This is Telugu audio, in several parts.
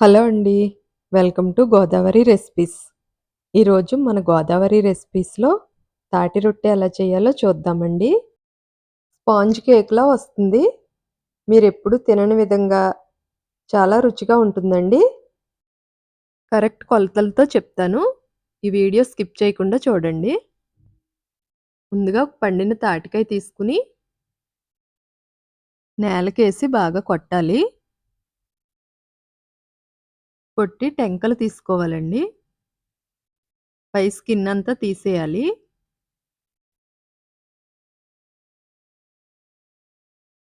హలో అండి. Welcome to Godavari recipes. ఈరోజు మన గోదావరి రెసిపీస్‌లో తాటి రొట్టె ఎలా చేయాలో చూద్దామండి. స్పాంజ్ కేక్‌లా వస్తుంది. మీరెప్పుడు తినని విధంగా చాలా రుచిగా ఉంటుందండి. కరెక్ట్ కొలతలతో చెప్తాను. ఈ వీడియో స్కిప్ చేయకుండా చూడండి. ముందుగా ఒక పండిన తాటికాయ తీసుకుని నేలకేసి బాగా కొట్టాలి. కొట్టి టెంకలు తీసుకోవాలండి. పై స్కిన్ అంతా తీసేయాలి.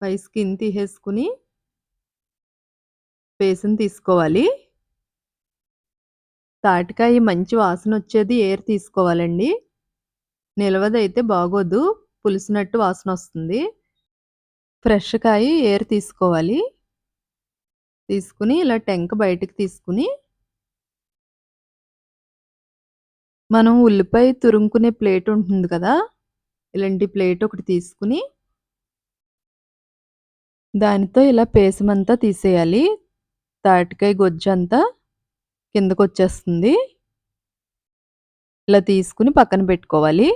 పై స్కిన్ తీసేసుకుని బేసన్ తీసుకోవాలి. తాటికాయ మంచి వాసన వచ్చేది ఏర్ తీసుకోవాలండి. నిలవదైతే బాగోదు. పులిసినట్టు వాసనొస్తుంది. ఫ్రెష్ కాయ ఏర్ తీసుకోవాలి. తీసుకుని ఇలా టెంక బయటికి తీసుకుని మనం ఉల్లిపాయ తురుముకునే ప్లేట్ ఉంటుంది కదా! ఇలాంటి ప్లేట్ ఒకటి తీసుకుని దానితో ఇలా పేసమంతా తీసేయాలి. తాటికాయ గొజ్జంతా కిందకొచ్చేస్తుంది. ఇలా తీసుకుని పక్కన పెట్టుకోవాలి.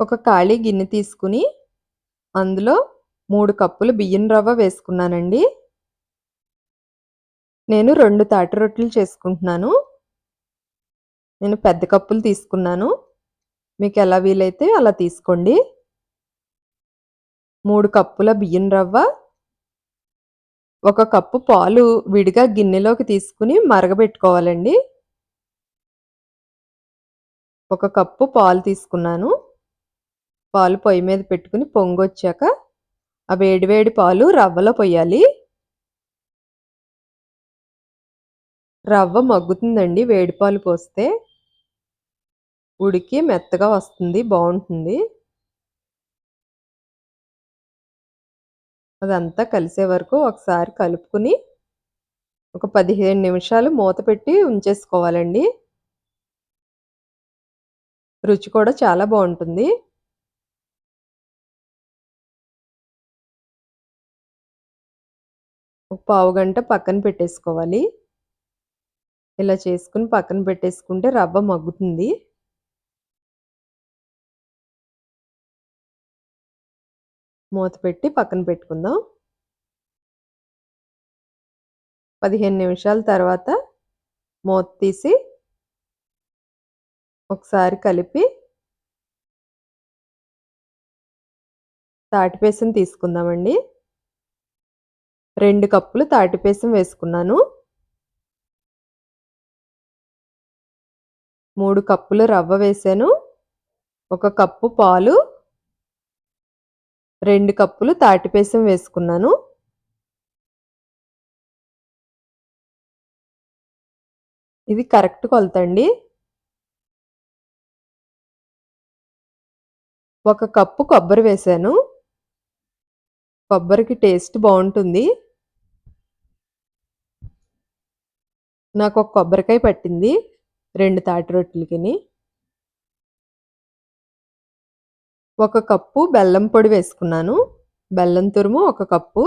ఒక ఖాళీ గిన్నె తీసుకుని అందులో మూడు కప్పులు బియ్యం రవ్వ వేసుకున్నానండి. నేను రెండు తాటి రొట్టెలు చేసుకుంటున్నాను. నేను పెద్ద కప్పులు తీసుకున్నాను. మీకు ఎలా వీలైతే అలా తీసుకోండి. మూడు కప్పుల బియ్యం రవ్వ, ఒక కప్పు పాలు విడిగా గిన్నెలోకి తీసుకుని మరగబెట్టుకోవాలండి. ఒక కప్పు పాలు తీసుకున్నాను. పాలు పొయ్యి మీద పెట్టుకుని పొంగొచ్చాక ఆ వేడి వేడి పాలు రవ్వలో పొయ్యాలి. రవ్వ మగ్గుతుందండి వేడిపాలు పోస్తే. ఉడికి మెత్తగా వస్తుంది. బాగుంటుంది అదంతా కలిసే వరకు ఒకసారి కలుపుకుని ఒక 15 నిమిషాలు మూత పెట్టి ఉంచేసుకోవాలండి. రుచి కూడా చాలా బాగుంటుంది ఒక పావుగంట పక్కన పెట్టేసుకోవాలి. ఇలా చేసుకుని పక్కన పెట్టేసుకుంటే రవ్వ మగ్గుతుంది. మూత పెట్టి పక్కన పెట్టుకుందాం. 15 నిమిషాల తర్వాత మూత తీసి ఒకసారి కలిపి తాటిపేసం తీసుకుందామండి. రెండు కప్పులు తాటిపేసం వేసుకున్నాను. మూడు కప్పులు రవ్వ వేసాను ఒక కప్పు పాలు రెండు కప్పులు తాటిపేసం వేసుకున్నాను. ఇది కరెక్ట్ కొలతండి. ఒక కప్పు కొబ్బరి వేశాను. కొబ్బరికి టేస్ట్ బాగుంటుంది నాకు ఒక కొబ్బరికాయ పట్టింది. రెండు తాటి రొట్టెలకిని. ఒక కప్పు బెల్లం పొడి వేసుకున్నాను. బెల్లం తురుము ఒక కప్పు.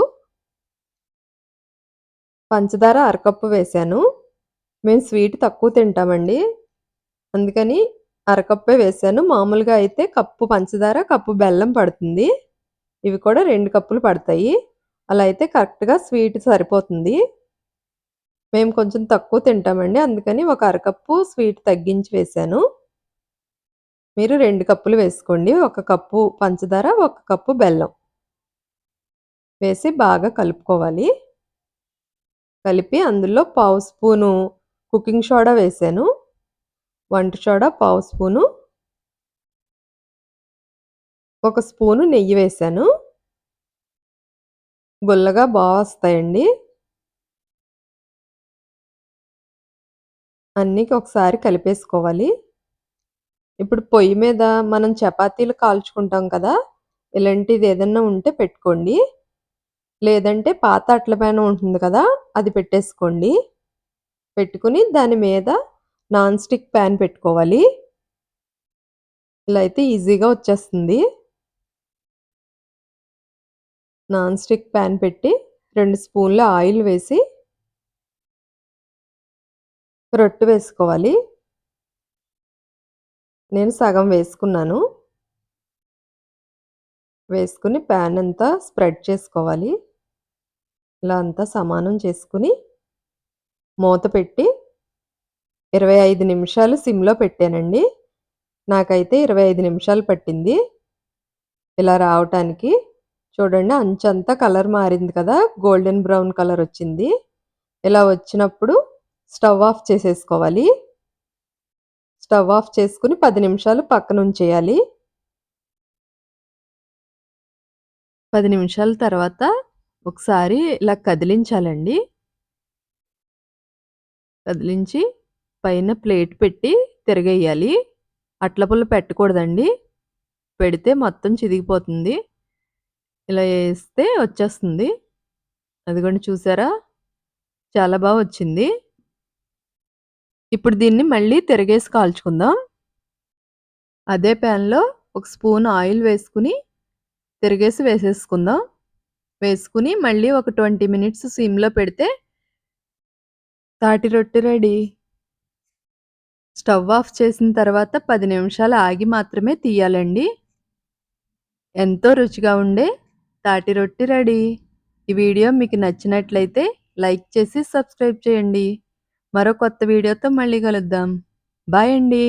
పంచదార అరకప్పు వేశాను. మేము స్వీట్ తక్కువ తింటామండి. అందుకని అరకప్పే వేశాను. మామూలుగా అయితే కప్పు పంచదార, కప్పు బెల్లం పడుతుంది. ఇవి కూడా రెండు కప్పులు పడతాయి. అలా అయితే కరెక్ట్‌గా స్వీట్ సరిపోతుంది. మేము కొంచెం తక్కువ తింటామండి. అందుకని ఒక అరకప్పు స్వీట్ తగ్గించి వేశాను. మీరు రెండు కప్పులు వేసుకోండి. ఒక కప్పు పంచదార, ఒక కప్పు బెల్లం. వేసి బాగా కలుపుకోవాలి. కలిపి అందులో పావు స్పూను కుకింగ్ సోడా వేసాను వంట సోడా పావు స్పూను. ఒక స్పూను నెయ్యి వేశాను. గుల్లగా బాగా వస్తాయండి. అన్నీ ఒకసారి కలిపేసుకోవాలి. ఇప్పుడు పొయ్యి మీద మనం చపాతీలు కాల్చుకుంటాం కదా! ఇలాంటిది ఏదన్నా ఉంటే పెట్టుకోండి. లేదంటే పాత అట్ల పైన ఉంటుంది కదా! అది పెట్టేసుకోండి. పెట్టుకుని దాని మీద నాన్ స్టిక్ ప్యాన్ పెట్టుకోవాలి. ఇలా అయితే ఈజీగా వచ్చేస్తుంది. నాన్ స్టిక్ ప్యాన్ పెట్టి రెండు స్పూన్ల ఆయిల్ వేసి రొట్టె వేసుకోవాలి. నేను సగం వేసుకున్నాను. వేసుకుని ప్యాన్ అంతా స్ప్రెడ్ చేసుకోవాలి. ఇలా అంతా సమానం చేసుకొని మూత పెట్టి 25 నిమిషాలు సిమ్‌లో పెట్టానండి. నాకైతే 25 నిమిషాలు పట్టింది. ఇలా రావటానికి. చూడండి అంచంతా కలర్ మారింది కదా! గోల్డెన్ బ్రౌన్ కలర్ వచ్చింది. ఇలా వచ్చినప్పుడు స్టవ్ ఆఫ్ చేసేసుకోవాలి. స్టవ్ ఆఫ్ చేసుకుని పది నిమిషాలు పక్కన ఉంచేయాలి పది నిమిషాల తర్వాత ఒకసారి ఇలా కదిలించాలండి. కదిలించి పైన ప్లేట్ పెట్టి తిరగేయాలి. అట్ల పుల్ల పెట్టకూడదండి. పెడితే మొత్తం చిదిగిపోతుంది. ఇలా వేస్తే వచ్చేస్తుంది. అదిగోండి చూసారా? చాలా బాగా వచ్చింది. ఇప్పుడు దీన్ని మళ్ళీ తిరగేసి కాల్చుకుందాం. అదే ప్యాన్‌లో ఒక స్పూన్ ఆయిల్ వేసుకుని తిరగేసి వేసేసుకుందాం. వేసుకుని మళ్ళీ ఒక 20 మినిట్స్ సిమ్‌లో పెడితే తాటి రొట్టె రెడీ. స్టవ్ ఆఫ్ చేసిన తర్వాత పది నిమిషాలు ఆగి మాత్రమే తీయాలండి. ఎంతో రుచిగా ఉండే తాటి రొట్టె రెడీ. ఈ వీడియో మీకు నచ్చినట్లయితే లైక్ చేసి సబ్స్క్రైబ్ చేయండి. మరో కొత్త వీడియోతో మళ్ళీ కలుద్దాం. బాయ్ అండి.